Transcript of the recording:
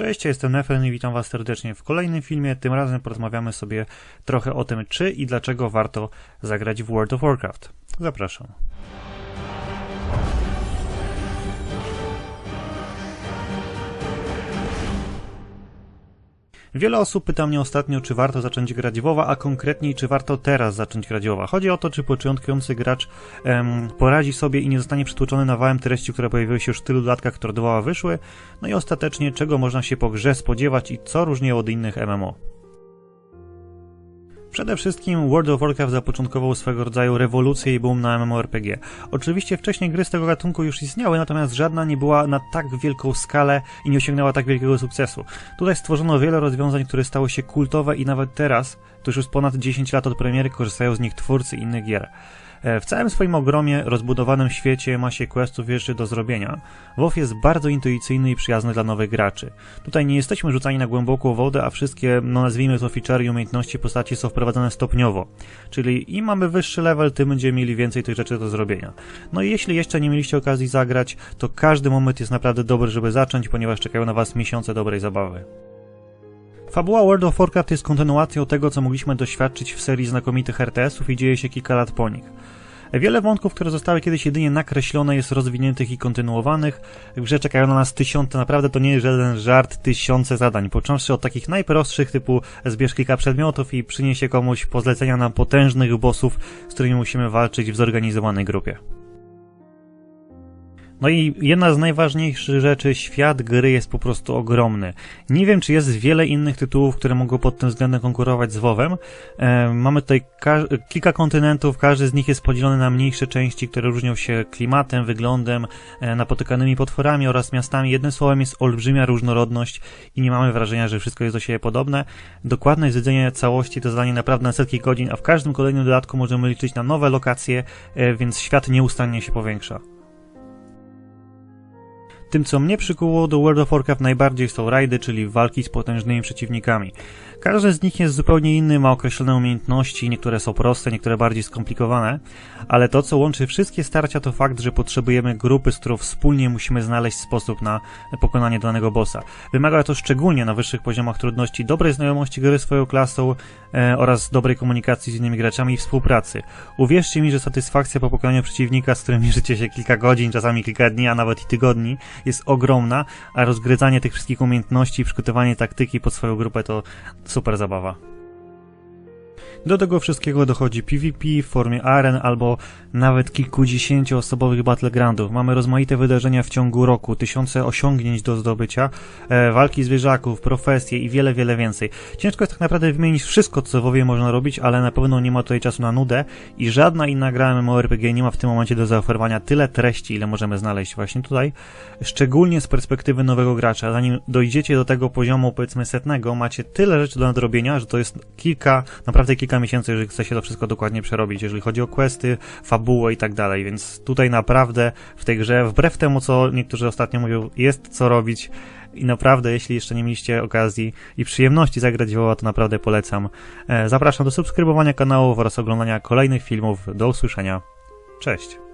Cześć, ja jestem Nefen i witam Was serdecznie w kolejnym filmie. Tym razem porozmawiamy sobie trochę o tym, czy i dlaczego warto zagrać w World of Warcraft. Zapraszam. Wiele osób pyta mnie ostatnio, czy warto zacząć grać WoWa, a konkretniej, czy warto teraz zacząć grać WoWa. Chodzi o to, czy początkujący gracz em, poradzi sobie i nie zostanie przytłoczony nawałem treści, które pojawiły się już w tylu latkach, które do WoWa wyszły, no i ostatecznie, czego można się po grze spodziewać i co różni od innych MMO. Przede wszystkim World of Warcraft zapoczątkował swego rodzaju rewolucję i boom na MMORPG. Oczywiście wcześniej gry z tego gatunku już istniały, natomiast żadna nie była na tak wielką skalę i nie osiągnęła tak wielkiego sukcesu. Tutaj stworzono wiele rozwiązań, które stały się kultowe i nawet teraz, to już ponad 10 lat od premiery, korzystają z nich twórcy innych gier. E, w całym swoim ogromie, rozbudowanym świecie masie questów jeszcze do zrobienia. WoW jest bardzo intuicyjny i przyjazny dla nowych graczy. Tutaj nie jesteśmy rzucani na głęboką wodę, a wszystkie, no nazwijmy to feature i umiejętności postaci są wprowadzane stopniowo. Czyli im mamy wyższy level, tym będziemy mieli więcej tych rzeczy do zrobienia. No i jeśli jeszcze nie mieliście okazji zagrać, to każdy moment jest naprawdę dobry, żeby zacząć, ponieważ czekają na Was miesiące dobrej zabawy. Fabuła World of Warcraft jest kontynuacją tego, co mogliśmy doświadczyć w serii znakomitych RTS-ów i dzieje się kilka lat po nich. Wiele wątków, które zostały kiedyś jedynie nakreślone, jest rozwiniętych i kontynuowanych. W grze czekają na nas tysiące, naprawdę to nie jest żaden żart, tysiące zadań, począwszy od takich najprostszych typu zbierz kilka przedmiotów i przyniesie komuś pozlecenia na potężnych bossów, z którymi musimy walczyć w zorganizowanej grupie. No i jedna z najważniejszych rzeczy, świat gry jest po prostu ogromny. Nie wiem, czy jest wiele innych tytułów, które mogą pod tym względem konkurować z WoWem. E, mamy tutaj kilka kontynentów, każdy z nich jest podzielony na mniejsze części, które różnią się klimatem, wyglądem, e, napotykanymi potworami oraz miastami. Jednym słowem jest olbrzymia różnorodność i nie mamy wrażenia, że wszystko jest do siebie podobne. Dokładne zwiedzenie całości to zadanie naprawdę na setki godzin, a w każdym kolejnym dodatku możemy liczyć na nowe lokacje, e, więc świat nieustannie się powiększa. Tym, co mnie przykuło do World of Warcraft najbardziej są rajdy, czyli walki z potężnymi przeciwnikami. Każdy z nich jest zupełnie inny, ma określone umiejętności, niektóre są proste, niektóre bardziej skomplikowane, ale to, co łączy wszystkie starcia, to fakt, że potrzebujemy grupy, z którą wspólnie musimy znaleźć sposób na pokonanie danego bossa. Wymaga to szczególnie na wyższych poziomach trudności dobrej znajomości gry swoją klasą e, oraz dobrej komunikacji z innymi graczami i współpracy. Uwierzcie mi, że satysfakcja po pokonaniu przeciwnika, z którym mierzycie się kilka godzin, czasami kilka dni, a nawet i tygodni, jest ogromna, a rozgryzanie tych wszystkich umiejętności i przygotowanie taktyki pod swoją grupę to super zabawa. Do tego wszystkiego dochodzi PvP w formie aren albo nawet kilkudziesięcioosobowych battlegroundów. Mamy rozmaite wydarzenia w ciągu roku, tysiące osiągnięć do zdobycia, e, walki zwierzaków, profesje i wiele, wiele więcej. Ciężko jest tak naprawdę wymienić wszystko, co WoWie można robić, ale na pewno nie ma tutaj czasu na nudę i żadna inna gra MMORPG nie ma w tym momencie do zaoferowania tyle treści, ile możemy znaleźć właśnie tutaj. Szczególnie z perspektywy nowego gracza. Zanim dojdziecie do tego poziomu, powiedzmy setnego, macie tyle rzeczy do nadrobienia, że to jest kilka, naprawdę kilka kilka miesięcy, jeżeli chce się to wszystko dokładnie przerobić, jeżeli chodzi o questy, fabułę i tak dalej, więc tutaj naprawdę w tej grze, wbrew temu, co niektórzy ostatnio mówią, jest co robić i naprawdę, jeśli jeszcze nie mieliście okazji i przyjemności zagrać WoWa, to naprawdę polecam. E, zapraszam do subskrybowania kanału oraz oglądania kolejnych filmów. Do usłyszenia. Cześć!